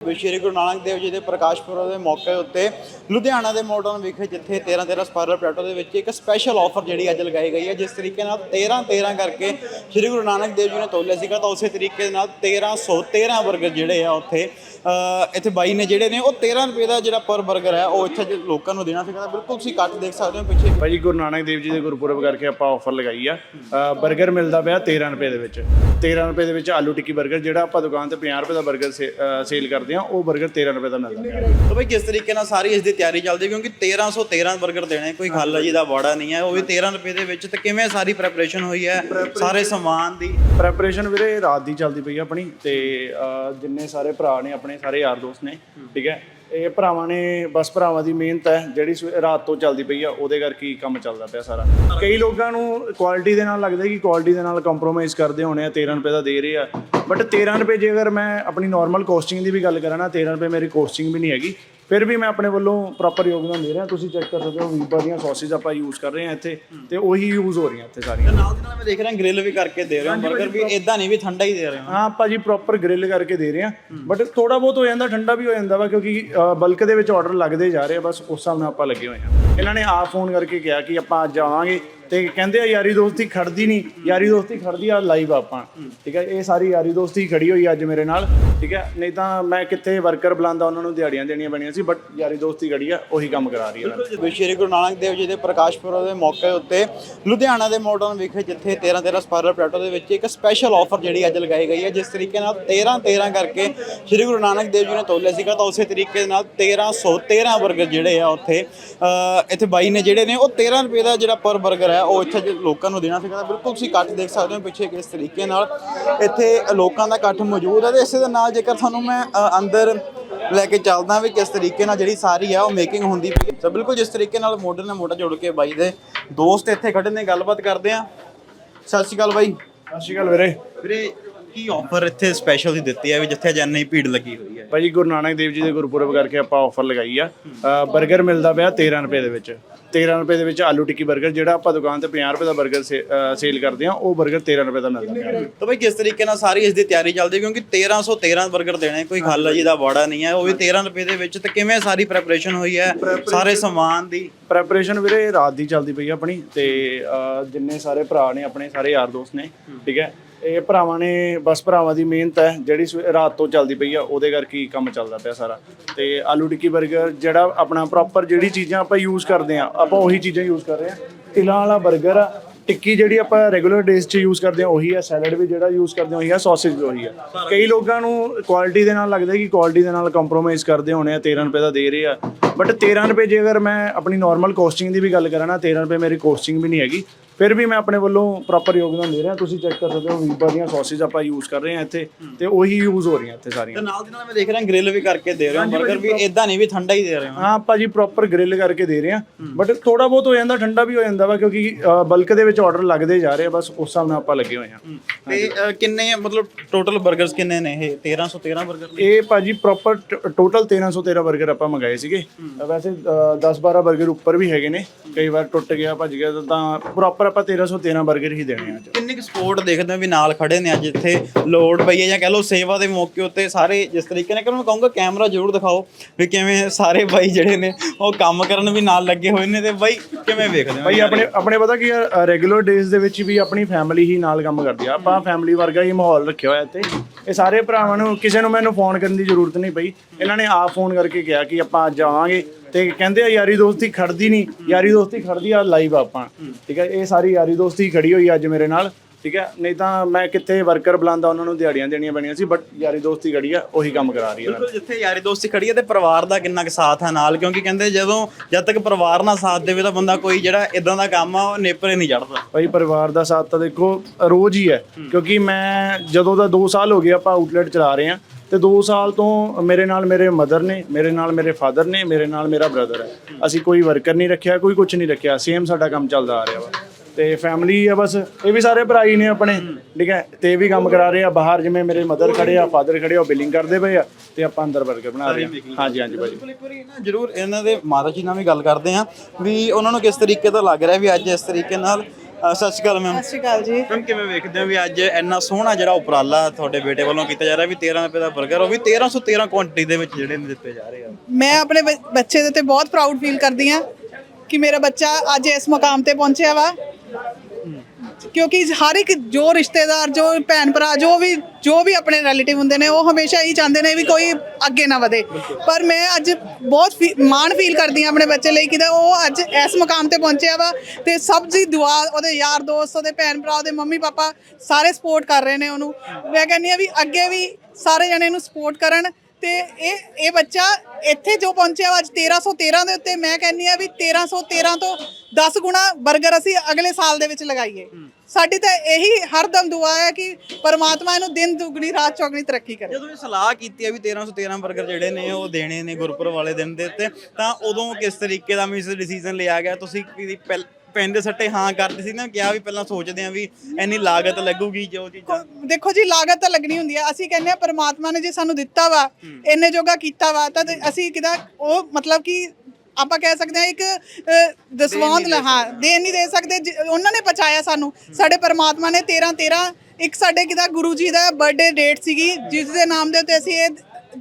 ਸ਼੍ਰੀ ਗੁਰੂ ਨਾਨਕ ਦੇਵ ਜੀ ਦੇ ਪ੍ਰਕਾਸ਼ ਪੁਰਬ ਦੇ ਮੌਕੇ ਉੱਤੇ ਲੁਧਿਆਣਾ ਦੇ ਮੋਡਰਨ ਵਿਖੇ ਜਿੱਥੇ 13 13 ਸਪਾਇਰਲ ਪਲੈਟੋ ਦੇ ਵਿੱਚ ਇੱਕ ਸਪੈਸ਼ਲ ਆਫਰ ਜਿਹੜੀ ਅੱਜ ਲਗਾਈ ਗਈ ਹੈ, ਜਿਸ ਤਰੀਕੇ ਨਾਲ 13 13 ਕਰਕੇ ਸ਼੍ਰੀ ਗੁਰੂ ਨਾਨਕ ਦੇਵ ਜੀ ਨੇ ਤੋਲਿਆ ਸੀਗਾ, ਤਾਂ ਉਸੇ ਤਰੀਕੇ ਨਾਲ 1313 ਬਰਗਰ ਜਿਹੜੇ ਆ ਉੱਥੇ ਇੱਥੇ ਬਾਈ ਨੇ ਜਿਹੜੇ ਨੇ, ਉਹ 13 ਰੁਪਏ ਦਾ ਜਿਹੜਾ ਪਰ ਬਰਗਰ ਹੈ, ਉਹ ਇੱਥੇ ਲੋਕਾਂ ਨੂੰ ਦੇਣਾ ਸੀਗਾ। ਤਾਂ ਬਿਲਕੁਲ ਤੁਸੀਂ ਕੱਟ ਦੇਖ ਸਕਦੇ ਹੋ ਪਿੱਛੇ। ਭਾਈ ਗੁਰੂ ਨਾਨਕ ਦੇਵ ਜੀ ਦੇ ਗੁਰਪੁਰਬ ਕਰਕੇ ਆਪਾਂ ਆਫਰ ਲਗਾਈ ਆ। ਬਰਗਰ ਮਿਲਦਾ ਪਿਆ 13 ਰੁਪਏ ਦੇ ਵਿੱਚ। 13 ਰੁਪਏ ਦੇ ਵਿੱਚ ਆਲੂ ਟਿੱਕੀ ਬਰਗਰ ਜਿਹੜਾ ਆਪਾਂ ਦੁਕਾਨ ਤੇ 50 ਰੁਪਏ ਦਾ 버ਗਰ ਸੇਲ ਕਰਦੇ ਆ ਉਹ 버ਗਰ 13 ਰੁਪਏ ਦਾ ਮਿਲਦਾ। ਪਿਆ ਤਾਂ ਬਈ ਕਿਸ ਤਰੀਕੇ ਨਾਲ ਸਾਰੀ ਇਸ ਦੀ ਤਿਆਰੀ ਚੱਲਦੀ ਹੈ? ਕਿਉਂਕਿ 1313 버ਗਰ ਦੇਣੇ ਕੋਈ ਖਾਲਾ ਜੀ ਦਾ ਵਾੜਾ ਨਹੀਂ ਹੈ ਉਹ ਵੀ 13 ਰੁਪਏ ਦੇ ਵਿੱਚ ਤੇ ਕਿਵੇਂ ਸਾਰੀ ਪ੍ਰੈਪਰੇਸ਼ਨ ਹੋਈ ਹੈ? ਸਾਰੇ ਸਮਾਨ ਦੀ ਪ੍ਰੈਪਰੇਸ਼ਨ ਵੀਰੇ ਰਾਤ ਦੀ ਚੱਲਦੀ ਪਈ ਆ ਆਪਣੀ ਤੇ ਅਹ, ਜਿੰਨੇ ਸਾਰੇ ਭਰਾ ਨੇ ਆਪਣੇ ਸਾਰੇ ਯਾਰ ਦੋਸਤ ਨੇ ਠੀਕ ਹੈ? ਇਹ ਭਰਾਵਾਂ ਨੇ, ਬਸ ਭਰਾਵਾਂ ਦੀ ਮਿਹਨਤ ਹੈ, ਜਿਹੜੀ ਸਵੇ- ਰਾਤ ਤੋਂ ਚੱਲਦੀ ਪਈ ਆ, ਉਹਦੇ ਕਰਕੇ ਹੀ ਕੰਮ ਚੱਲਦਾ ਪਿਆ ਸਾਰਾ। ਕਈ ਲੋਕਾਂ ਨੂੰ ਕੁਆਲਿਟੀ ਦੇ ਨਾਲ ਲੱਗਦਾ ਕਿ ਕੁਆਲਿਟੀ ਦੇ ਨਾਲ ਕੰਪਰੋਮਾਈਜ਼ ਕਰਦੇ ਹੋਣੇ ਆ 13 ਰੁਪਏ ਦਾ ਦੇ ਰਹੇ ਆ। ਬਟ 13 ਰੁਪਏ ਜੇ ਅਗਰ ਮੈਂ ਆਪਣੀ ਨਾਰਮਲ ਕੋਸਟਿੰਗ ਦੀ ਵੀ ਗੱਲ ਕਰਾਂ ਨਾ 13 ਰੁਪਏ ਮੇਰੀ ਕੋਸਟਿੰਗ ਵੀ ਨਹੀਂ ਹੈਗੀ। ਫਿਰ ਵੀ ਮੈਂ ਆਪਣੇ ਵੱਲੋਂ ਪ੍ਰੋਪਰ ਯੋਗਦਾਨ ਦੇ ਰਿਹਾ। ਤੁਸੀਂ ਚੈੱਕ ਕਰ ਸਕਦੇ ਹੋ ਵੀਬਾ ਦੀਆਂ ਸੌਸੇਜ ਆਪਾਂ ਯੂਜ਼ ਕਰ ਰਹੇ ਹਾਂ ਇੱਥੇ ਤੇ ਉਹੀ ਯੂਜ਼ ਹੋ ਰਹੀਆਂ ਇੱਥੇ ਸਾਰੀਆਂ। ਨਾਲ ਦੀ ਨਾਲ ਮੈਂ ਦੇਖ ਰਿਹਾ ਗ੍ਰਿਲ ਵੀ ਕਰਕੇ ਦੇ ਰਹੇ ਹਾਂ 버ਗਰ ਵੀ ਇਦਾਂ ਨਹੀਂ ਵੀ ਠੰਡਾ ਹੀ ਦੇ ਰਹੇ ਹਾਂ। ਹਾਂ ਭਾਜੀ ਪ੍ਰੋਪਰ ਗ੍ਰਿਲ ਕਰਕੇ ਦੇ ਰਹੇ ਆ ਬਟ ਥੋੜਾ ਬਹੁਤ ਹੋ ਜਾਂਦਾ ਠੰਡਾ ਵੀ ਹੋ ਜਾਂਦਾ ਵਾ ਕਿਉਂਕਿ ਬਲਕ ਦੇ ਵਿੱਚ ਆਰਡਰ ਲੱਗਦੇ ਜਾ ਰਹੇ ਆ ਬਸ ਉਸ ਹਿਸਾਬ ਨਾਲ ਆਪਾਂ ਲੱਗੇ ਹੋਏ ਆ ਇਹਨਾਂ ਨੇ ਆਪ ਫੋਨ ਕਰਕੇ ਕਿਹਾ ਕਿ ਆਪਾਂ ਅੱਜ ਆਵਾਂਗੇ। ਤੇ ਕਹਿੰਦੇ ਆ ਯਾਰੀ ਦੋਸਤੀ ਖੜਦੀ ਨਹੀਂ, ਯਾਰੀ ਦੋਸਤੀ ਖੜਦੀ ਆ ਲਾਈਵ ਆਪਾਂ। ਠੀਕ ਹੈ ਇਹ ਸਾਰੀ ਯਾਰੀ ਦੋਸਤੀ ਖੜੀ ਹੋਈ ਅੱਜ ਮੇਰੇ ਨਾਲ। ਠੀਕ ਹੈ ਨਹੀਂ ਤਾਂ ਮੈਂ ਕਿੱਥੇ ਵਰਕਰ ਬੁਲਾਉਂਦਾ, ਉਹਨਾਂ ਨੂੰ ਦਿਹਾੜੀਆਂ ਦੇਣੀਆਂ ਪੈਣੀਆਂ ਸੀ ਬਟ ਯਾਰੀ ਦੋਸਤੀ ਖੜੀ ਆ, ਉਹੀ ਕੰਮ ਕਰਾ ਰਹੀ ਹੈ ਸ਼੍ਰੀ ਗੁਰੂ ਨਾਨਕ ਦੇਵ ਜੀ ਦੇ ਪ੍ਰਕਾਸ਼ ਪੁਰਬ ਦੇ ਮੌਕੇ ਉੱਤੇ ਲੁਧਿਆਣਾ ਦੇ ਮੋਡਰਨ ਵਿਖੇ ਜਿੱਥੇ 13 13 ਸਪਾਰਲ ਪਲੇਟੋ ਦੇ ਵਿੱਚ ਇੱਕ ਸਪੈਸ਼ਲ ਆਫਰ ਜਿਹੜੀ ਅੱਜ ਲਗਾਈ ਗਈ ਹੈ, ਜਿਸ ਤਰੀਕੇ ਨਾਲ 13 13 ਕਰਕੇ ਸ਼੍ਰੀ ਗੁਰੂ ਨਾਨਕ ਦੇਵ ਜੀ ਨੇ ਤੋਲਿਆ ਸੀਗਾ, ਤਾਂ ਉਸੇ ਤਰੀਕੇ ਦੇ ਨਾਲ 1313 버ਗਰ ਜਿਹੜੇ ਆ ਉੱਥੇ ਇੱਥੇ ਬਾਈ ਨੇ ਜਿਹੜੇ ਨੇ, ਉਹ 13 ਰੁਪਏ ਦਾ ਜਿਹੜਾ ਪਰ 버ਗਰ ਹੈ ਉਹ ਇੱਥੇ ਜੇ ਲੋਕਾਂ ਨੂੰ ਦੇਣਾ ਸੀਗਾ ਬਿਲਕੁਲ ਤੁਸੀਂ ਕੱਟ ਦੇਖ ਸਕਦੇ ਹੋ ਪਿੱਛੇ ਕਿਸ ਤਰੀਕੇ ਨਾਲ ਇੱਥੇ ਲੋਕਾਂ ਦਾ ਇਕੱਠ ਮੌਜੂਦ ਹੈ ਤੇ ਇਸੇ ਦੇ ਨਾਲ ਜੇਕਰ ਤੁਹਾਨੂੰ ਮੈਂ ਅੰਦਰ ਲੈ ਕੇ ਚੱਲਦਾ ਵੀ ਕਿਸ ਤਰੀਕੇ ਨਾਲ ਜਿਹੜੀ ਸਾਰੀ ਆ ਉਹ ਮੇਕਿੰਗ ਹੁੰਦੀ ਪਈ ਹੈ। ਤਾਂ ਬਿਲਕੁਲ ਜਿਸ ਤਰੀਕੇ ਨਾਲ ਮੋਢੇ ਨਾਲ ਮੋਢਾ ਜੋੜ ਕੇ ਬਾਈ ਦੇ ਦੋਸਤ ਇੱਥੇ ਖੜੇ ਨੇ ਗੱਲਬਾਤ ਕਰਦੇ ਆ ਸਤਿ ਸ਼੍ਰੀ ਅਕਾਲ ਬਾਈ। ਸਤਿ ਸ਼੍ਰੀ ਅਕਾਲ ਵੀਰੇ। ਵੀਰੇ ਕੀ ਆਫਰ ਇੱਥੇ ਸਪੈਸ਼ਲ ਦੀ ਦਿੱਤੀ ਹੈ ਵੀ ਜਿੱਥੇ ਜਾਣ ਨਹੀਂ ਭੀੜ ਲੱਗੀ ਹੋਈ ਹੈ? ਭਾਜੀ ਗੁਰੂ ਨਾਨਕ ਦੇਵ ਜੀ ਦੇ ਗੁਰਪੁਰਬ ਕਰਕੇ ਆਪਾਂ ਆਫਰ ਲਗਾਈ ਆ। 버ਗਰ ਮਿਲਦਾ ਪਿਆ 13 ਰੁਪਏ ਦੇ ਵਿੱਚ। 13 ਰੁਪਏ ਦੇ ਵਿੱਚ ਆਲੂ ਟਿੱਕੀ 버ਗਰ ਜਿਹੜਾ ਆਪਾਂ ਦੁਕਾਨ ਤੇ 50 ਰੁਪਏ ਦਾ 버ਗਰ ਸੇਲ ਕਰਦੇ ਆ ਉਹ 버ਗਰ 13 ਰੁਪਏ ਦਾ ਮਿਲਦਾ ਪਿਆ। ਤਾਂ ਭਾਈ ਕਿਸ ਤਰੀਕੇ ਨਾਲ ਸਾਰੀ ਇਸ ਦੀ ਤਿਆਰੀ ਚੱਲਦੀ ਕਿਉਂਕਿ 1313 버ਗਰ ਦੇਣੇ ਕੋਈ ਗੱਲ ਜੀ ਦਾ ਵਾੜਾ ਨਹੀਂ ਹੈ ਉਹ ਵੀ 13 ਰੁਪਏ ਦੇ ਵਿੱਚ ਤੇ ਕਿਵੇਂ ਸਾਰੀ ਪ੍ਰੈਪਰੇਸ਼ਨ ਹੋਈ ਹੈ? ਸਾਰੇ ਸਮਾਨ ਦੀ ਪ੍ਰੈਪਰੇਸ਼ਨ ਵੀਰੇ ਰਾਤ ਦੀ ਚੱਲਦੀ ਪਈ ਆਪਣੀ ਤੇ ਜਿੰਨੇ ਸਾਰੇ ਭਰਾ ਨੇ ਆਪਣੇ ਸਾਰੇ ਯਾਰ ਦੋਸਤ ਨੇ ਠੀਕ ਹੈ? ਇਹ ਭਰਾਵਾਂ ਨੇ, ਬਸ ਭਰਾਵਾਂ ਦੀ ਮਿਹਨਤ ਹੈ, ਜਿਹੜੀ ਸਵੇ- ਰਾਤ ਤੋਂ ਚੱਲਦੀ ਪਈ ਆ, ਉਹਦੇ ਕਰਕੇ ਹੀ ਕੰਮ ਚੱਲਦਾ ਪਿਆ ਸਾਰਾ। ਤੇ ਆਲੂ ਟਿੱਕੀ 버ਗਰ ਜਿਹੜਾ ਆਪਣਾ ਪ੍ਰੋਪਰ ਜਿਹੜੀ ਚੀਜ਼ਾਂ ਆਪਾਂ ਯੂਜ਼ ਕਰਦੇ ਆ, ਆਪਾਂ ਉਹੀ ਚੀਜ਼ਾਂ ਯੂਜ਼ ਕਰ ਰਹੇ ਆ। ਤਿਲਾਂ ਵਾਲਾ 버ਗਰ ਆ, ਟਿੱਕੀ ਜਿਹੜੀ ਆਪਾਂ ਰੈਗੂਲਰ ਡੇਜ਼ 'ਚ ਯੂਜ਼ ਕਰਦੇ ਆ, ਉਹੀ ਆ। ਸੈਲਡ ਵੀ ਜਿਹੜਾ ਯੂਜ਼ ਕਰਦੇ ਆ, ਉਹੀ ਆ ਸੌਸੇਜ ਵੀ ਉਹੀ ਆ। ਕਈ ਲੋਕਾਂ ਨੂੰ ਕੁਆਲਿਟੀ ਦੇ ਨਾਲ ਲੱਗਦਾ ਕਿ ਕੁਆਲਿਟੀ ਦੇ ਨਾਲ ਕੰਪਰੋਮਾਈਜ਼ ਕਰਦੇ ਹੋਣੇ ਆ 13 ਰੁਪਏ ਦਾ ਦੇ ਰਹੇ ਆ। ਬਟ 13 ਰੁਪਏ ਜੇ ਅਗਰ ਮੈਂ ਆਪਣੀ ਨਾਰਮਲ ਕੋਸਟਿੰਗ ਦੀ ਵੀ ਗੱਲ ਕਰਾਂ ਨਾ 13 ਰੁਪਏ ਮੇਰੀ ਕੋਸਟਿੰਗ ਵੀ ਨਹੀਂ ਹੈਗੀ। ਫਿਰ ਵੀ ਮੈਂ ਆਪਣੇ ਵੱਲੋਂ ਪ੍ਰੋਪਰ ਯੋਗਦਾਨ ਦੇ ਰਿਹਾ। ਤੁਸੀਂ ਚੈੱਕ ਕਰ ਸਕਦੇ ਹੋ ਵੀਬਾ ਦੀਆਂ ਸੌਸੇਜ ਆਪਾਂ ਯੂਜ਼ ਕਰ ਰਹੇ ਹਾਂ ਇੱਥੇ ਤੇ ਉਹੀ ਯੂਜ਼ ਹੋ ਰਹੀਆਂ ਇੱਥੇ ਸਾਰੀਆਂ। ਤੇ ਨਾਲ ਦੀ ਨਾਲ ਮੈਂ ਦੇਖ ਰਿਹਾ ਗ੍ਰਿਲ ਵੀ ਕਰਕੇ ਦੇ ਰਹੇ ਹਾਂ 버ਗਰ ਵੀ ਇਦਾਂ ਨਹੀਂ ਵੀ ਠੰਡਾ ਹੀ ਦੇ ਰਹੇ ਹਾਂ। ਹਾਂ ਭਾਜੀ ਪ੍ਰੋਪਰ ਗ੍ਰਿਲ ਕਰਕੇ ਦੇ ਰਹੇ ਹਾਂ। ਬਟ ਥੋੜਾ ਬਹੁਤ ਹੋ ਜਾਂਦਾ ਠੰਡਾ ਵੀ ਹੋ ਜਾਂਦਾ ਵਾ ਕਿਉਂਕਿ ਬਲਕ ਦੇ ਵਿੱਚ ਆਰਡਰ ਲੱਗਦੇ ਜਾ ਰਹੇ ਆ ਬਸ ਉਸ ਹਿਸਾਬ ਨਾਲ ਆਪਾਂ ਲੱਗੇ ਹੋਏ ਹਾਂ। ਤੇ ਕਿੰਨੇ ਮਤਲਬ ਟੋਟਲ 버ਗਰਸ ਕਿੰਨੇ ਨੇ ਇਹ? 1313 버ਗਰ ਇਹ ਭਾਜੀ ਪ੍ਰੋਪਰ ਟੋਟਲ 1313 버ਗਰ ਆਪਾਂ ਮੰਗਾਏ ਸੀਗੇ। ਵੈਸੇ 10 12 ਬਰਗਰ ਉੱਪਰ ਵੀ ਹੈਗੇ ਨੇ। ਕਈ ਵਾਰ ਟੁੱਟ ਗਿਆ ਭੱਜ ਗਿਆ ਤਾਂ ਪ੍ਰੋਪਰ ਆਪਾਂ 1313 버ਗਰ ਹੀ ਦੇਣੇ ਆ ਅੱਜ। ਕਿੰਨੀ ਕੁ ਸਪੋਰਟ ਦੇਖਦੇ ਹੋ ਵੀ ਨਾਲ ਖੜੇ ਨੇ ਅੱਜ ਇੱਥੇ? ਲੋਡ ਪਈ ਹੈ ਜਾਂ ਕਹ ਲਓ ਸੇਵਾ ਦੇ ਮੌਕੇ ਉੱਤੇ ਸਾਰੇ ਜਿਸ ਤਰੀਕੇ ਨਾਲ ਕਿ ਮੈਂ ਕਹੂੰਗਾ ਕੈਮਰਾ ਜ਼ਰੂਰ ਦਿਖਾਓ ਵੀ ਕਿਵੇਂ ਸਾਰੇ ਬਾਈ ਜਿਹੜੇ ਨੇ ਉਹ ਕੰਮ ਕਰਨ ਵੀ ਨਾਲ ਲੱਗੇ ਹੋਏ ਨੇ ਤੇ ਬਾਈ ਕਿਵੇਂ ਵੇਖਦੇ ਹੋ? ਭਾਈ ਆਪਣੇ ਆਪਣੇ ਪਤਾ ਕੀ ਰੈਗੂਲਰ ਡੇਜ਼ ਦੇ ਵਿੱਚ ਵੀ ਆਪਣੀ ਫੈਮਿਲੀ ਹੀ ਨਾਲ ਕੰਮ ਕਰਦੀ ਆ। ਆਪਾਂ ਫੈਮਿਲੀ ਵਰਗਾ ਹੀ ਮਾਹੌਲ ਰੱਖਿਆ ਹੋਇਆ ਇੱਥੇ। ਇਹ ਸਾਰੇ ਭਰਾਵਾਂ ਨੂੰ ਕਿਸੇ ਨੂੰ ਮੈਨੂੰ ਫੋਨ ਕਰਨ ਦੀ ਜ਼ਰੂਰਤ ਨਹੀਂ ਪਈ। ਇਹਨਾਂ ਨੇ ਆਪ ਫੋਨ ਕਰਕੇ ਕਿਹਾ ਕਿ ਆਪਾਂ ਅੱਜ ਆਵਾਂਗੇ। ਤੇ ਕਹਿੰਦੇ ਆ ਯਾਰੀ ਦੋਸਤੀ ਖੜਦੀ ਨਹੀਂ ਯਾਰੀ ਦੋਸਤੀ ਖੜਦੀ ਆ ਲਾਈਵ ਆਪਾਂ। ਠੀਕ ਹੈ ਇਹ ਸਾਰੀ ਯਾਰੀ ਦੋਸਤੀ ਖੜੀ ਹੋਈ ਅੱਜ ਮੇਰੇ ਨਾਲ। ਠੀਕ ਹੈ ਨਹੀਂ ਤਾਂ ਮੈਂ ਕਿੱਥੇ ਵਰਕਰ ਬੁਲਾਉਂਦਾ ਉਹਨਾਂ ਨੂੰ ਦਿਹਾੜੀਆਂ ਦੇਣੀਆਂ ਪੈਣੀਆਂ ਸੀ ਬਟ ਯਾਰੀ ਦੋਸਤੀ ਖੜੀ ਆ ਉਹੀ ਕੰਮ ਕਰਾ ਰਹੀ ਹੈ ਬਿਲਕੁਲ ਜਿੱਥੇ ਯਾਰੀ ਦੋਸਤੀ ਖੜੀ ਹੈ ਤੇ ਪਰਿਵਾਰ ਦਾ ਕਿੰਨਾ ਕੁ ਸਾਥ ਹੈ ਨਾਲ ਕਿਉਂਕਿ ਕਹਿੰਦੇ ਜਦੋਂ ਜਦ ਤੱਕ ਪਰਿਵਾਰ ਨਾਲ ਸਾਥ ਦੇਵੇ ਤਾਂ ਬੰਦਾ ਕੋਈ ਜਿਹੜਾ ਇਦਾਂ ਦਾ ਕੰਮ ਆ ਉਹ ਨੇਪਰੇ ਨਹੀਂ ਚੜਦਾ ਭਾਈ ਪਰਿਵਾਰ ਦਾ ਸਾਥ ਤਾਂ ਦੇਖੋ ਰੋਜ਼ ਹੀ ਹੈ। ਕਿਉਂਕਿ ਮੈਂ ਜਦੋਂ ਦਾ 2 ਸਾਲ ਹੋ ਗਏ ਆਪਾਂ ਆਊਟਲੈਟ ਚਲਾ ਰਹੇ ਹਾਂ ਤੇ 2 ਸਾਲ ਤੋਂ ਮੇਰੇ ਨਾਲ ਮੇਰੇ ਮਦਰ ਨੇ, ਮੇਰੇ ਨਾਲ ਮੇਰੇ ਫਾਦਰ ਨੇ, ਮੇਰੇ ਨਾਲ ਮੇਰਾ ਬ੍ਰਦਰ ਹੈ। ਅਸੀਂ ਕੋਈ ਵਰਕਰ ਨਹੀਂ ਰੱਖਿਆ, ਕੋਈ ਕੁਝ ਨਹੀਂ ਰੱਖਿਆ। ਸੇਮ ਸਾਡਾ ਕੰਮ ਚੱਲਦਾ ਆ ਰਿਹਾ ਵਾ। ਤੇ ਫੈਮਿਲੀ ਆ ਬਸ, ਇਹ ਵੀ ਸਾਰੇ ਭਰਾ ਹੀ ਨੇ ਆਪਣੇ, ਠੀਕ ਹੈ? ਤੇ ਇਹ ਵੀ ਕੰਮ ਕਰਾ ਰਹੇ ਆ, ਬਾਹਰ ਜਿਵੇਂ ਮੇਰੇ ਮਦਰ ਖੜੇ ਆ ਫਾਦਰ ਖੜੇ ਆ, ਉਹ ਬਿਲਿੰਗ ਕਰਦੇ ਪਏ ਆ, ਤੇ ਆਪਾਂ ਅੰਦਰ ਵਰਕਰ ਬਣਾ ਰਹੇ ਹਾਂ ਹਾਂਜੀ ਹਾਂਜੀ ਭਾਈ ਬਿਲਕੁਲ ਇੱਕ ਵਾਰੀ ਨਾ ਜਰੂਰ ਇਹਨਾਂ ਦੇ ਮਾਤਾ ਜੀ ਨਾਲ ਵੀ ਗੱਲ ਕਰਦੇ ਆ ਵੀ ਉਹਨਾਂ ਨੂੰ ਕਿਸ ਤਰੀਕੇ ਦਾ ਲੱਗ ਰਿਹਾ ਵੀ ਅੱਜ ਇਸ ਤਰੀਕੇ ਨਾਲ ਅ, ਸਤਿ ਸ਼੍ਰੀ ਅਕਾਲ ਮੈਮ ਸਤਿ ਸ਼੍ਰੀ ਅਕਾਲ ਜੀ। ਮੈਮ ਕਿਵੇਂ ਵੇਖਦੇ ਹੋ ਵੀ ਅੱਜ ਇੰਨਾ ਸੋਹਣਾ ਜਿਹੜਾ ਉਪਰਾਲਾ ਤੁਹਾਡੇ ਬੇਟੇ ਵੱਲੋਂ ਕੀਤਾ ਜਾ ਰਿਹਾ ਵੀ 13 ਰੁਪਏ ਦਾ 버ਗਰ ਉਹ ਵੀ 1313 ਕੁਆਂਟੀਟੀ ਦੇ ਵਿੱਚ ਜਿਹੜੇ ਨੇ ਦਿੱਤੇ ਜਾ ਰਹੇ ਆ? ਮੈਂ ਆਪਣੇ ਬੱਚੇ ਦੇ ਤੇ ਬਹੁਤ ਪ੍ਰਾਊਡ ਫੀਲ ਕਰਦੀ ਹਾਂ ਕਿ ਮੇਰਾ ਬੱਚਾ ਅੱਜ ਇਸ ਮੁਕਾਮ ਤੇ ਪਹੁੰਚਿਆ ਵਾ। ਕਿਉਂਕਿ ਹਰ ਇੱਕ ਜੋ ਰਿਸ਼ਤੇਦਾਰ, ਜੋ ਭੈਣ ਭਰਾ, ਜੋ ਵੀ ਜੋ ਵੀ ਆਪਣੇ ਰਿਲੇਟਿਵ ਹੁੰਦੇ ਨੇ, ਉਹ ਹਮੇਸ਼ਾ ਹੀ ਚਾਹੁੰਦੇ ਨੇ ਵੀ ਕੋਈ ਅੱਗੇ ਨਾ ਵਧੇ। ਪਰ ਮੈਂ ਅੱਜ ਬਹੁਤ ਫੀ- ਮਾਣ ਫੀਲ ਕਰਦੀ ਹਾਂ ਆਪਣੇ ਬੱਚੇ ਲਈ ਕਿ ਤਾਂ ਉਹ ਅੱਜ ਇਸ ਮੁਕਾਮ ਤੇ ਪਹੁੰਚਿਆ ਵਾ ਤੇ ਸਭ ਦੀ ਦੁਆ, ਉਹਦੇ ਯਾਰ ਦੋਸਤ, ਉਹਦੇ ਭੈਣ ਭਰਾ, ਉਹਦੇ ਮੰਮੀ ਪਾਪਾ ਸਾਰੇ ਸਪੋਰਟ ਕਰ ਰਹੇ ਨੇ ਉਹਨੂੰ। ਮੈਂ ਕਹਿੰਦੀ ਆ ਵੀ ਅੱਗੇ ਵੀ ਸਾਰੇ ਜਣੇ ਇਹਨੂੰ ਸਪੋਰਟ ਕਰਨ ਤੇ ਇਹ ਇਹ ਬੱਚਾ ਇੱਥੇ ਜੋ ਪਹੁੰਚਿਆ ਅੱਜ 1313 ਦੇ ਉੱਤੇ ਮੈਂ ਕਹਿੰਨੀ ਆ ਵੀ 1313 ਤੋਂ 10 ਗੁਣਾ 버ਗਰ ਅਸੀਂ ਅਗਲੇ ਸਾਲ ਦੇ ਵਿੱਚ ਲਗਾਈਏ। ਸਾਡੀ ਤਾਂ ਇਹੀ ਹਰਦਮ ਦੁਆ ਹੈ ਕਿ ਪਰਮਾਤਮਾ ਇਹਨੂੰ ਦਿਨ ਦੁਗਣੀ ਰਾਤ ਚੌਗਣੀ ਤਰੱਕੀ ਕਰੇ। ਜਦੋਂ ਇਹ ਸਲਾਹ ਕੀਤੀ ਹੈ ਵੀ 1313 버ਗਰ ਜਿਹੜੇ ਨੇ ਉਹ ਦੇਣੇ ਨੇ ਗੁਰਪੁਰਬ ਵਾਲੇ ਦਿਨ ਦੇ ਉੱਤੇ ਤਾਂ ਉਦੋਂ ਕਿਸ ਤਰੀਕੇ ਦਾ ਮਿਸ ਡਿਸੀਜਨ ਲਿਆ ਗਿਆ? ਤੁਸੀਂ ਪੈਂਦੇ ਸੱਟੇ ਹਾਂ ਕਰਦੇ ਸੀ ਨਾ ਕਿਹਾ ਵੀ ਪਹਿਲਾਂ ਸੋਚਦੇ ਆ ਵੀ ਇੰਨੀ ਲਾਗਤ ਲੱਗੂਗੀ ਜੋ ਚੀਜ਼ਾਂ। ਦੇਖੋ ਜੀ ਲਾਗਤ ਤਾਂ ਲੱਗਣੀ ਹੁੰਦੀ ਆ। ਅਸੀਂ ਕਹਿੰਦੇ ਆ ਪਰਮਾਤਮਾ ਨੇ ਜੇ ਸਾਨੂੰ ਦਿੱਤਾ ਵਾ ਇੰਨੇ ਜੋਗਾ ਕੀਤਾ ਵਾ ਤਾਂ ਤੇ ਅਸੀਂ ਕਿਦਾ ਉਹ ਮਤਲਬ ਕਿ ਆਪਾਂ ਕਹਿ ਸਕਦੇ ਆ ਇੱਕ ਅ, ਦਸਵੰਧ ਲ- ਹਾਂ ਦੇਣ ਨਹੀਂ ਦੇ ਸਕਦੇ। ਜ- ਉਹਨਾਂ ਨੇ ਬਚਾਇਆ ਸਾਨੂੰ। ਸਾਡੇ ਪਰਮਾਤਮਾ ਨੇ 13 13 ਇੱਕ ਸਾਡੇ ਕਿਦਾ ਗੁਰੂ ਜੀ ਦਾ ਬਰਥਡੇ ਡੇਟ ਸੀਗੀ ਜਿਸ ਦੇ ਨਾਮ ਦੇ ਉੱਤੇ ਅਸੀਂ ਇਹ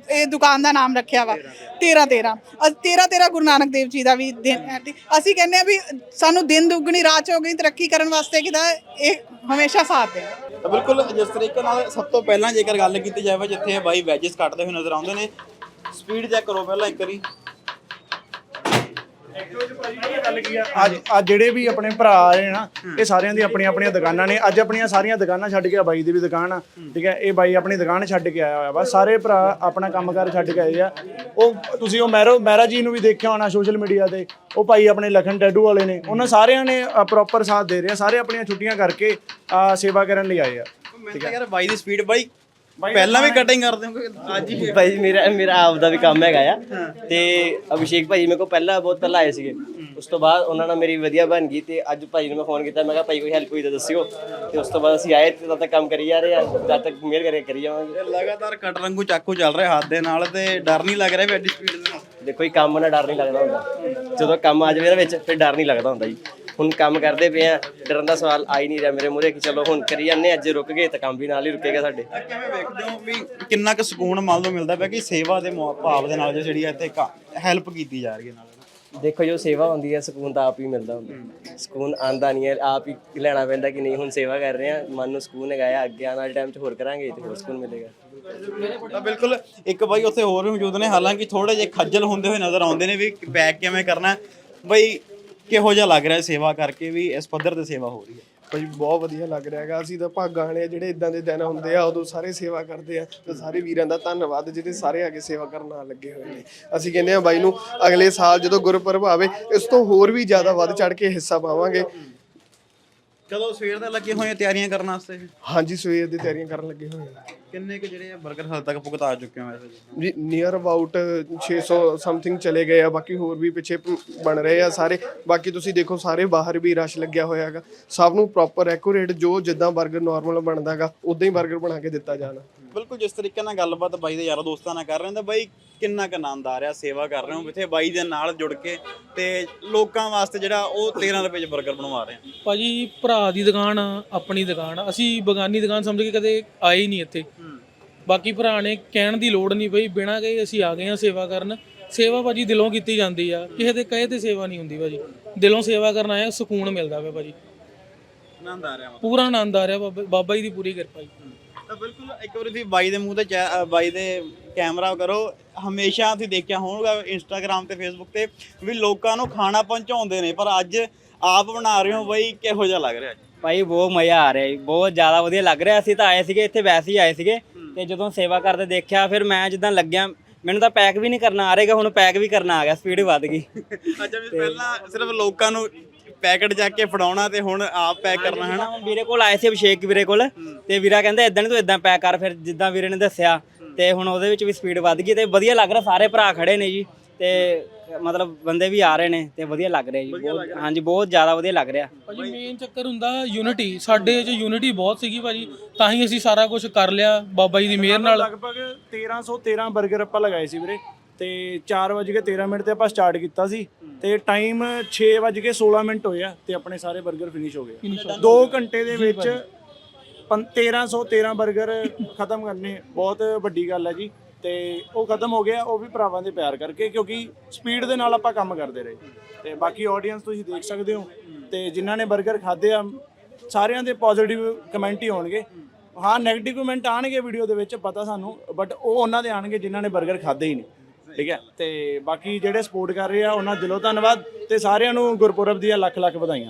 ਇਹ ਦੁਕਾਨ ਦਾ ਨਾਮ ਰੱਖਿਆ ਵਾ 13 13 13 13 ਗੁਰੂ ਨਾਨਕ ਦੇਵ ਜੀ ਦਾ ਵੀ ਦਿਨ ਹੈ ਤੇ ਅਸੀਂ ਕਹਿੰਦੇ ਆ ਵੀ ਸਾਨੂੰ ਦਿਨ ਦੁੱਗਣੀ, ਰਾਤ ਚੌਗਣੀ ਤਰੱਕੀ ਕਰਨ ਵਾਸਤੇ ਕਿਦਾ ਇਹ ਹਮੇਸ਼ਾ ਸਾਥ ਦੇ ਤਾਂ ਬਿਲਕੁਲ ਜਿਸ ਤਰੀਕੇ ਨਾਲ ਸਭ ਤੋਂ ਪਹਿਲਾਂ ਜੇਕਰ ਗੱਲ ਕੀਤੀ ਜਾਵੇ, ਜਿੱਥੇ ਬਾਈ ਵੈਜਸ ਕੱਟਦੇ ਹੋਏ ਨਜ਼ਰ ਆਉਂਦੇ ਨੇ, ਸਪੀਡ ਚੈੱਕ ਕਰੋ ਪਹਿਲਾਂ ਇੱਕ ਵਾਰੀ। ਗੱਲ ਆ ਜਿਹੜੇ ਵੀ ਆਪਣੇ ਭਰਾ ਆਏ ਨਾ, ਇਹ ਸਾਰਿਆਂ ਦੀ ਆਪਣੀਆਂ ਆਪਣੀਆਂ ਦੁਕਾਨਾਂ ਨੇ। ਅੱਜ ਆਪਣੀਆਂ ਸਾਰੀਆਂ ਦੁਕਾਨਾਂ ਛੱਡ ਕੇ ਬਾਈ ਦੀ ਵੀ ਦੁਕਾਨ ਆ, ਠੀਕ ਹੈ? ਇਹ ਬਾਈ ਆਪਣੀ ਦੁਕਾਨ ਛੱਡ ਕੇ ਆਇਆ ਹੋਇਆ ਵਾ। ਸਾਰੇ ਭਰਾ ਆਪਣਾ ਕੰਮਕਾਰ ਛੱਡ ਕੇ ਆਏ ਆ। ਉਹ ਤੁਸੀਂ ਉਹ ਮੈਰੋ ਮਹਿਰਾ ਜੀ ਨੂੰ ਵੀ ਦੇਖਿਆ ਹੋਣਾ ਸੋਸ਼ਲ ਮੀਡੀਆ ਤੇ। ਉਹ ਭਾਈ ਆਪਣੇ ਲਖਨ ਟੈਡੂ ਵਾਲੇ ਨੇ। ਉਹਨਾਂ ਸਾਰਿਆਂ ਨੇ ਪ੍ਰੋਪਰ ਸਾਥ ਦੇ ਰਹੇ ਆ। ਸਾਰੇ ਆਪਣੀਆਂ ਛੁੱਟੀਆਂ ਕਰਕੇ ਸੇਵਾ ਕਰਨ ਲਈ ਆਏ ਆ। ਮੈਂ ਤਾਂ ਯਾਰ ਬਾਈ ਦੀ ਸਪੀਡ ਬਾਈ ਪਹਿਲਾਂ ਵੀ ਕਟਿੰਗ ਕਰਦੇ ਹੋ ਅੱਜ ਹੀ ਭਾਈ ਮੇਰਾ ਮੇਰਾ ਆਪ ਦਾ ਵੀ ਕੰਮ ਹੈਗਾ ਆ। ਤੇ ਅਭਿਸ਼ੇਕ ਭਾਈ ਮੇਰੇ ਕੋਲ ਪਹਿਲਾਂ ਬਹੁਤ ਪਹਿਲਾਂ ਆਏ ਸੀਗੇ। ਉਸ ਤੋਂ ਬਾਅਦ ਉਹਨਾਂ ਨਾਲ ਮੇਰੀ ਵਧੀਆ ਬਣ ਗਈ ਤੇ ਅੱਜ ਭਾਈ ਨੂੰ ਮੈਂ ਫੋਨ ਕੀਤਾ ਮੈਂ ਕਿਹਾ ਭਾਈ ਕੋਈ ਹੈਲਪ ਹੋਈ ਤਾਂ ਦੱਸਿਓ। ਤੇ ਉਸ ਤੋਂ ਬਾਅਦ ਅਸੀਂ ਆਏ ਤੇ ਤਦ ਤੱਕ ਕੰਮ ਕਰੀ ਜਾ ਰਹੇ ਆ। ਜਦ ਤੱਕ ਮਿਹਰ ਕਰੇ ਕਰੀ ਜਾਵਾਂਗੇ। ਲਗਾਤਾਰ ਕਟ ਰੰਗੂ ਚਾਕੂ ਚੱਲ ਰਿਹਾ ਹੱਥ ਦੇ ਨਾਲ ਤੇ ਡਰ ਨਹੀਂ ਲੱਗ ਰਿਹਾ ਵੀ ਐਡੀ ਸਪੀਡ ਦੇ ਨਾਲ? ਦੇਖੋ ਇਹ ਕੰਮ ਨਾਲ ਡਰ ਨਹੀਂ ਲੱਗਦਾ ਹੁੰਦਾ। ਜਦੋਂ ਕੰਮ ਆ ਜਾਵੇ ਨਾ ਵਿੱਚ ਫਿਰ ਡਰ ਨਹੀਂ ਲੱਗਦਾ ਹੁੰਦਾ ਜੀ। ਹੁਣ ਕੰਮ ਕਰਦੇ ਪਏ ਆ। ਡਰਨ ਦਾ ਸਵਾਲ ਆ ਹੀ ਨਹੀਂ ਰਿਹਾ ਮੇਰੇ ਮੂਹਰੇ ਕਿ ਚਲੋ ਹੁਣ ਕਰੀ ਜਾਂਦੇ ਹਾਂ, ਅੱਜ ਰੁਕ ਗਏ ਤਾਂ ਕੰਮ ਵੀ ਨਾਲ ਹੀ ਰੁਕੇਗਾ ਸਾਡੇ। ਤਾਂ ਕਿਵੇਂ ਵੇਖਦੇ ਹੋ ਵੀ ਕਿੰਨਾ ਕੁ ਸਕੂਨ ਮੰਨ ਲਓ ਮਿਲਦਾ ਪਿਆ ਕਿ ਸੇਵਾ ਦੇ ਮੌ- ਭਾਵ ਦੇ ਨਾਲ ਜੋ ਜਿਹੜੀ ਹੈ ਇੱਥੇ ਹੈਲਪ ਕੀਤੀ ਜਾ ਰਹੀ ਹੈ ਨਾਲ? ਦੇਖੋ ਜੋ ਸੇਵਾ ਹੁੰਦੀ ਹੈ ਸਕੂਨ ਤਾਂ ਆਪ ਹੀ ਮਿਲਦਾ ਹੁੰਦਾ। ਸਕੂਨ ਆਂਦਾ ਨਹੀਂ ਹੈ ਆਪ ਹੀ ਲੈਣਾ ਪੈਂਦਾ ਕਿ ਨਹੀਂ ਹੁਣ ਸੇਵਾ ਕਰ ਰਹੇ ਆ। ਮਨ ਨੂੰ ਸਕੂਨ ਹੈਗਾ ਆ ਅੱਗੇ ਆਉਣ ਵਾਲੇ ਟਾਈਮ 'ਚ ਹੋਰ ਕਰਾਂਗੇ ਤੇ ਹੋਰ ਸਕੂਨ ਮਿਲੇਗਾ। ਤਾਂ ਬਿਲਕੁਲ ਇੱਕ ਬਾਈ ਉੱਥੇ ਹੋਰ ਵੀ ਮੌਜੂਦ ਨੇ। ਹਾਲਾਂਕਿ ਥੋੜੇ ਜਿਹੇ ਖੱਜਲ ਹੁੰਦੇ ਹੋਏ ਨਜ਼ਰ ਆਉਂਦੇ ਨੇ ਵੀ ਪੈਕ ਕਿਵੇਂ ਕਰਨਾ ਹੈ। ਬਈ ਕਿਹੋ ਜਿਹਾ ਲੱਗ ਰਿਹਾ ਸੇਵਾ ਕਰਕੇ ਵੀ ਇਸ ਪੱਧਰ ਤੇ ਸੇਵਾ ਹੋ ਰਹੀ ਹੈ? ਭਾਈ ਬਹੁਤ ਵਧੀਆ ਲੱਗ ਰਿਹਾ ਹੈਗਾ। ਅਸੀਂ ਤਾਂ ਭਾਗਾਂ ਵਾਲੇ ਆ, ਜਿਹੜੇ ਇਦਾਂ ਦੇ ਦਿਨ ਹੁੰਦੇ ਆ, ਉਦੋਂ ਸਾਰੇ ਸੇਵਾ ਕਰਦੇ ਆ। ਤੇ ਸਾਰੇ ਵੀਰਾਂ ਦਾ ਧੰਨਵਾਦ, ਜਿਹੜੇ ਸਾਰੇ ਆ ਕੇ ਸੇਵਾ ਕਰਨ ਨਾਲ ਲੱਗੇ ਹੋਏ ਨੇ। ਅਸੀਂ ਕਹਿੰਦੇ ਆ ਬਾਈ ਨੂੰ ਅਗਲੇ ਸਾਲ ਜਦੋਂ ਗੁਰਪੁਰਬ ਆਵੇ, ਇਸ ਤੋਂ ਹੋਰ ਵੀ ਜ਼ਿਆਦਾ ਵੱਧ ਚੜ ਕੇ ਹਿੱਸਾ ਪਾਵਾਂਗੇ। ਚਲੋ ਸਵੇਰ ਦਾ ਲੱਗੇ ਹੋਏ ਤਿਆਰੀਆਂ ਕਰਨ ਵਾਸਤੇ? ਹਾਂਜੀ ਸਵੇਰ ਦੀ ਤਿਆਰੀਆਂ ਕਰਨ ਲੱਗੇ ਹੋਏ ਕਿੰਨੇ ਕੁ ਜਿਹੜੇ ਆ 버ਗਰ ਹਾਲ ਤੱਕ ਭੁਗਤਾ ਚੁੱਕੇ ਹੋ ਵੈਸੇ? ਜੀ ਨੀਅਰ ਅਬਾਊਟ 600 ਸਮਥਿੰਗ ਚਲੇ ਗਏ ਆ ਬਾਕੀ ਹੋਰ ਵੀ ਪਿੱਛੇ ਬਣ ਰਹੇ ਆ ਸਾਰੇ। ਬਾਕੀ ਤੁਸੀਂ ਦੇਖੋ ਸਾਰੇ ਬਾਹਰ ਵੀ ਰਸ਼ ਲੱਗਿਆ ਹੋਇਆ ਹੈਗਾ। ਸਭ ਨੂੰ ਪ੍ਰੋਪਰ ਐਕੂਰੇਟ ਜੋ ਜਿੱਦਾਂ 버ਗਰ ਨਾਰਮਲ ਬਣਦਾਗਾ ਉਦਾਂ ਹੀ 버ਗਰ ਬਣਾ ਕੇ ਦਿੱਤਾ ਜਾਣਾ। ਬਿਲਕੁਲ ਜਿਸ ਤਰੀਕੇ ਨਾਲ ਗੱਲਬਾਤ ਬਾਈ ਦੇ ਯਾਰਾਂ ਦੋਸਤਾਂ ਨਾਲ ਕਰ ਰਹੇ ਹਾਂ ਬਾਈ ਕਿੰਨਾ ਕੁ ਆਨੰਦ ਆ ਰਿਹਾ ਸੇਵਾ ਕਰ ਰਹੇ ਹੋ ਇੱਥੇ ਬਾਈ ਦੇ ਨਾਲ ਜੁੜ ਕੇ ਤੇ ਲੋਕਾਂ ਵਾਸਤੇ ਜਿਹੜਾ ਉਹ 13 ਰੁਪਏ ਚ 버ਗਰ ਬਣਵਾ ਰਹੇ ਆ ਭਾਜੀ ਭਰਾ ਦੀ ਦੁਕਾਨ ਆ, ਆਪਣੀ ਦੁਕਾਨ। ਆ। ਅਸੀਂ ਬਗਾਨੀ ਦੁਕਾਨ ਸਮਝ ਕੇ ਕਦੇ ਆਏ ਹੀ ਨਹੀਂ ਇੱਥੇ। ਬਾਕੀ ਭਰਾ ਨੇ ਕਹਿਣ ਦੀ ਲੋੜ ਨਹੀਂ ਪਈ ਬਿਨਾਂ ਕਹੇ ਅਸੀਂ ਆ ਗਏ ਆ ਸੇਵਾ ਕਰਨ। ਸੇਵਾ ਭਾਜੀ ਦਿਲੋਂ ਕੀਤੀ ਜਾਂਦੀ ਆ। ਕਿਸੇ ਦੇ ਕਹੇ ਤੇ ਸੇਵਾ ਨਹੀਂ ਹੁੰਦੀ ਭਾਜੀ। ਦਿਲੋਂ ਸੇਵਾ ਕਰਨ ਆਇਆ ਸਕੂਨ ਮਿਲਦਾ ਵਾ ਭਾਜੀ। ਆਨੰਦ ਆ ਰਿਹਾ ਪੂਰਾ ਆਨੰਦ ਆ ਰਿਹਾ ਬਾਬਾ ਬਾਬਾ ਜੀ ਦੀ ਪੂਰੀ ਕਿਰਪਾ ਜੀ। ਤਾਂ ਬਿਲਕੁਲ ਇੱਕ ਵਾਰੀ ਤੁਸੀਂ ਬਾਈ ਦੇ ਮੂੰਹ ਤੇ ਚੈ- ਅ, ਬਾਈ ਦੇ ਕੈਮਰਾ ਕਰੋ। ਹਮੇਸ਼ਾ ਤੁਸੀਂ ਦੇਖਿਆ ਹੋਊਗਾ ਇੰਸਟਾਗ੍ਰam ਤੇ ਫੇਸਬੁੱਕ ਤੇ ਵੀ ਲੋਕਾਂ ਨੂੰ ਖਾਣਾ ਪਹੁੰਚਾਉਂਦੇ ਨੇ ਪਰ ਅੱਜ ਆਪ ਬਣਾ ਰਹੇ ਹੋ ਬਾਈ ਕਿਹੋ ਜਿਹਾ ਲੱਗ ਰਿਹਾ ਭਾਈ ਬਹੁਤ ਮਜ਼ਾ ਆ ਰਿਹਾ ਜੀ। ਬਹੁਤ ਜ਼ਿਆਦਾ ਵਧੀਆ ਲੱਗ ਰਿਹਾ। ਅਸੀਂ ਤਾਂ ਆਏ ਸੀਗੇ ਇੱਥੇ ਵੈਸੇ ਹੀ ਆਏ ਸੀਗੇ ਤੇ ਜਦੋਂ ਸੇਵਾ ਕਰਦੇ ਦੇਖਿਆ ਫਿਰ ਮੈਂ ਜਿੱਦਾਂ ਲੱਗਿਆ ਮੈਨੂੰ ਤਾਂ ਪੈਕ ਵੀ ਨਹੀਂ ਕਰਨਾ ਆ ਰਹੇਗਾ ਹੁਣ ਪੈਕ ਵੀ ਕਰਨਾ ਆ ਗਿਆ ਸਪੀਡ ਵੱਧ ਗਈ। ਅੱਛਾ ਵੀ ਪਹਿਲਾਂ ਸਿਰਫ ਲੋਕਾਂ ਨੂੰ ਪੈਕਟ ਜਾ ਕੇ ਫੜਾਉਣਾ ਤੇ ਹੁਣ ਆਪ ਪੈਕ ਕਰਨਾ ਹੈ ਨਾ ਵੀਰੇ ਕੋਲ ਆਏ ਸੀ ਅਭਿਸ਼ੇਕ ਵੀਰੇ ਕੋਲ ਤੇ ਵੀਰਾ ਕਹਿੰਦਾ ਇਦਾਂ ਨਹੀਂ ਤੂੰ ਇਦਾਂ ਪੈਕ ਕਰ ਫਿਰ ਜਿੱਦਾਂ ਵੀਰੇ ਨੇ ਦੱਸਿਆ ਤੇ ਹੁਣ ਉਹਦੇ ਵਿੱਚ ਵੀ ਸਪੀਡ ਵੱਧ ਗਈ ਤੇ ਵਧੀਆ ਲੱਗ ਰਿਹਾ ਸਾਰੇ ਭਰਾ ਖੜੇ ਨੇ ਜੀ ਤੇ ਮਤਲਬ ਬੰਦੇ ਵੀ ਆ ਰਹੇ ਨੇ ਤੇ ਵਧੀਆ ਲੱਗ ਰਿਹਾ ਜੀ ਬਹੁਤ ਹਾਂਜੀ ਬਹੁਤ ਜ਼ਿਆਦਾ ਵਧੀਆ ਲੱਗ ਰਿਹਾ। ਭਾਜੀ ਮੇਨ ਚੱਕਰ ਹੁੰਦਾ ਯੂਨਿਟੀ ਸਾਡੇ 'ਚ ਯੂਨਿਟੀ ਬਹੁਤ ਸੀਗੀ ਭਾਜੀ ਤਾਂ ਹੀ ਅਸੀਂ ਸਾਰਾ ਕੁਝ ਕਰ ਲਿਆ ਬਾਬਾ ਜੀ ਦੀ ਮਿਹਰ ਨਾਲ। ਲਗਭਗ 1313 버ਗਰ ਆਪਾਂ ਲਗਾਏ ਸੀ ਵੀਰੇ ਤੇ 4:13 ਮਿੰਟ ਤੇ ਆਪਾਂ ਸਟਾਰਟ ਕੀਤਾ ਸੀ ਤੇ ਟਾਈਮ 6:16 ਮਿੰਟ ਹੋਇਆ ਤੇ ਆਪਣੇ ਸਾਰੇ 버ਗਰ ਫਿਨਿਸ਼ ਹੋ ਗਏ। 2 ਘੰਟੇ ਦੇ ਵਿੱਚ 1313 ਬਰਗਰ ਖਤਮ ਕਰਨੇ, ਬਹੁਤ ਵੱਡੀ ਗੱਲ ਹੈ ਜੀ। ਤੇ ਉਹ ਖਤਮ ਹੋ ਗਿਆ, ਉਹ ਵੀ ਭਰਾਵਾਂ ਦੇ ਪਿਆਰ ਕਰਕੇ, ਕਿਉਂਕਿ ਸਪੀਡ ਦੇ ਨਾਲ ਆਪਾਂ ਕੰਮ ਕਰਦੇ ਰਹੇ। ਤੇ ਬਾਕੀ ਆਡੀਅנס ਤੁਸੀਂ ਦੇਖ ਸਕਦੇ ਹੋ, ਤੇ ਜਿਨ੍ਹਾਂ ਨੇ ਬਰਗਰ ਖਾਦੇ ਆ, ਸਾਰਿਆਂ ਦੇ ਪੋਜ਼ਿਟਿਵ ਕਮੈਂਟ ਹੀ ਹੋਣਗੇ। ਹਾਂ ਨੈਗੇਟਿਵ ਕਮੈਂਟ ਆਣਗੇ ਵੀਡੀਓ ਦੇ ਵਿੱਚ, ਪਤਾ ਸਾਨੂੰ ਬਟ ਉਹ ਉਹਨਾਂ ਦੇ ਆਣਗੇ ਜਿਨ੍ਹਾਂ ਨੇ ਬਰਗਰ ਖਾਦੇ ਹੀ ਨਹੀਂ। ਠੀਕ ਹੈ? ਤੇ ਬਾਕੀ ਜਿਹੜੇ ਸਪੋਰਟ ਕਰ ਰਹੇ ਆ, ਉਹਨਾਂ ਦਿਲੋਂ ਧੰਨਵਾਦ, ਤੇ ਸਾਰਿਆਂ ਨੂੰ ਗੁਰਪੁਰਬ ਦੀਆਂ ਲੱਖ ਲੱਖ ਵਧਾਈਆਂ।